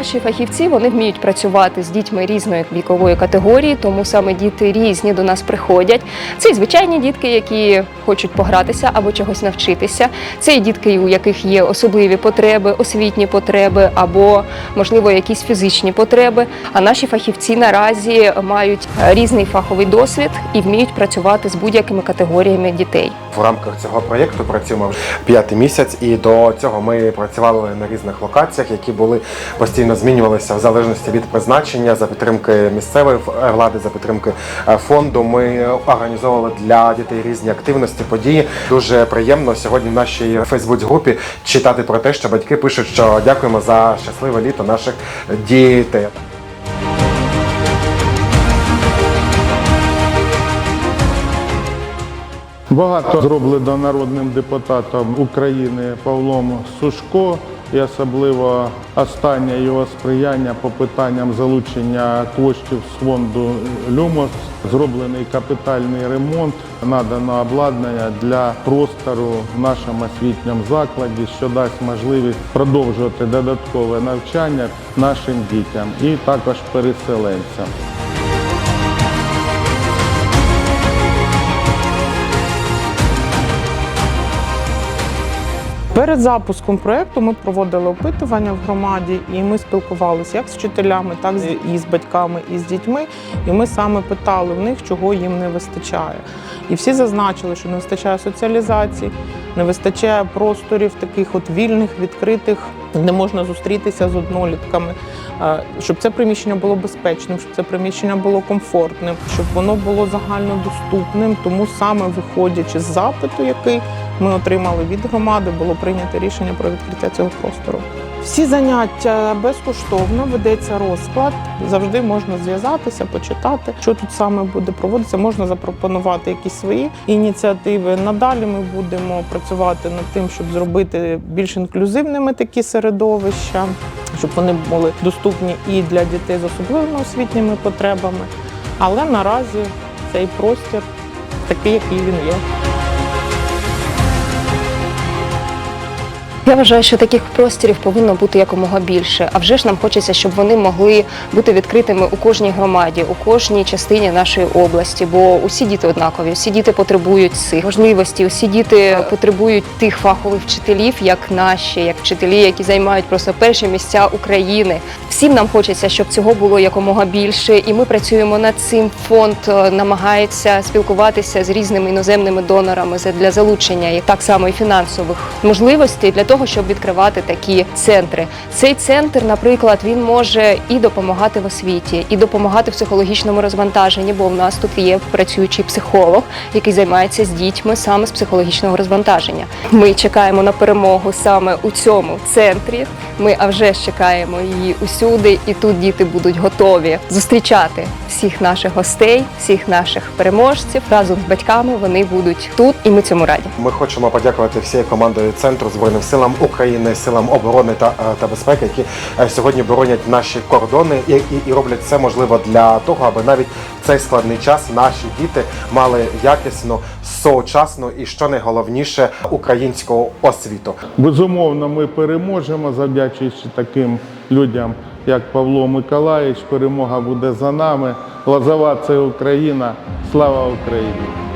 наші фахівці вони вміють працювати з дітьми різної вікової категорії, тому саме діти різні до нас приходять. Це і звичайні дітки, які хочуть погратися або чогось навчитися. Це і дітки, у яких є особливі потреби, освітні потреби або, можливо, якісь фізичні потреби. А наші фахівці наразі мають різний фаховий досвід і вміють працювати з будь-якими категоріями дітей. В рамках цього проєкту працюємо п'ятий місяць, і до цього ми працювали на різних локаціях, які були постійно змінювалися в залежності від призначення за підтримки місцевої е, влади, за підтримки е, фонду. Ми організовували для дітей різні активності, події. Дуже приємно сьогодні в нашій Фейсбук-групі читати про те, що батьки пишуть, що дякуємо за щасливе літо наших дітей. Багато зроблено народним депутатом України Павлом Сушко, і особливо останнє його сприяння по питанням залучення коштів з фонду Люмос. Зроблений капітальний ремонт, надано обладнання для простору в нашому освітньому закладі, що дасть можливість продовжувати додаткове навчання нашим дітям і також переселенцям. Перед запуском проекту ми проводили опитування в громаді, і ми спілкувалися як з вчителями, так і з батьками, і з дітьми. І ми саме питали в них, чого їм не вистачає. І всі зазначили, що не вистачає соціалізації, не вистачає просторів таких от вільних, відкритих, де можна зустрітися з однолітками, е, щоб це приміщення було безпечним, щоб це приміщення було комфортним, щоб воно було загальнодоступним. Тому саме виходячи з запиту, який ми отримали від громади, було прийнято рішення про відкриття цього простору. Всі заняття безкоштовно ведеться розклад. Завжди можна зв'язатися, почитати, що тут саме буде проводитися. Можна запропонувати якісь свої ініціативи. Надалі ми будемо працювати над тим, щоб зробити більш інклюзивними такі середовища, щоб вони були доступні і для дітей з особливими освітніми потребами. Але наразі цей простір такий, який він є. Я вважаю, що таких просторів повинно бути якомога більше. А вже ж нам хочеться, щоб вони могли бути відкритими у кожній громаді, у кожній частині нашої області. Бо усі діти однакові, усі діти потребують цих можливостей, усі діти потребують тих фахових вчителів, як наші, як вчителі, які займають просто перші місця України. Всім нам хочеться, щоб цього було якомога більше, і ми працюємо над цим. Фонд е, намагається спілкуватися з різними іноземними донорами для залучення і так само і фінансових можливостей для того, щоб відкривати такі центри. Цей центр, наприклад, він може і допомагати в освіті, і допомагати в психологічному розвантаженні, бо в нас тут є працюючий психолог, який займається з дітьми саме з психологічного розвантаження. Ми чекаємо на перемогу саме у цьому центрі. Ми а вже чекаємо її усюди, і тут діти будуть готові зустрічати всіх наших гостей, всіх наших переможців разом з батьками. Вони будуть тут, і ми цьому раді. Ми хочемо подякувати всією командою центру збройним силам України, силам оборони та, е, та безпеки, які е, сьогодні боронять наші кордони і, і, і роблять все можливе для того, аби навіть в цей складний час наші діти мали якісну, сучасну і що найголовніше українську освіту. Безумовно, ми переможемо, завдячуючи таким людям, як Павло Миколаївич. Перемога буде за нами. Лозова це Україна. Слава Україні!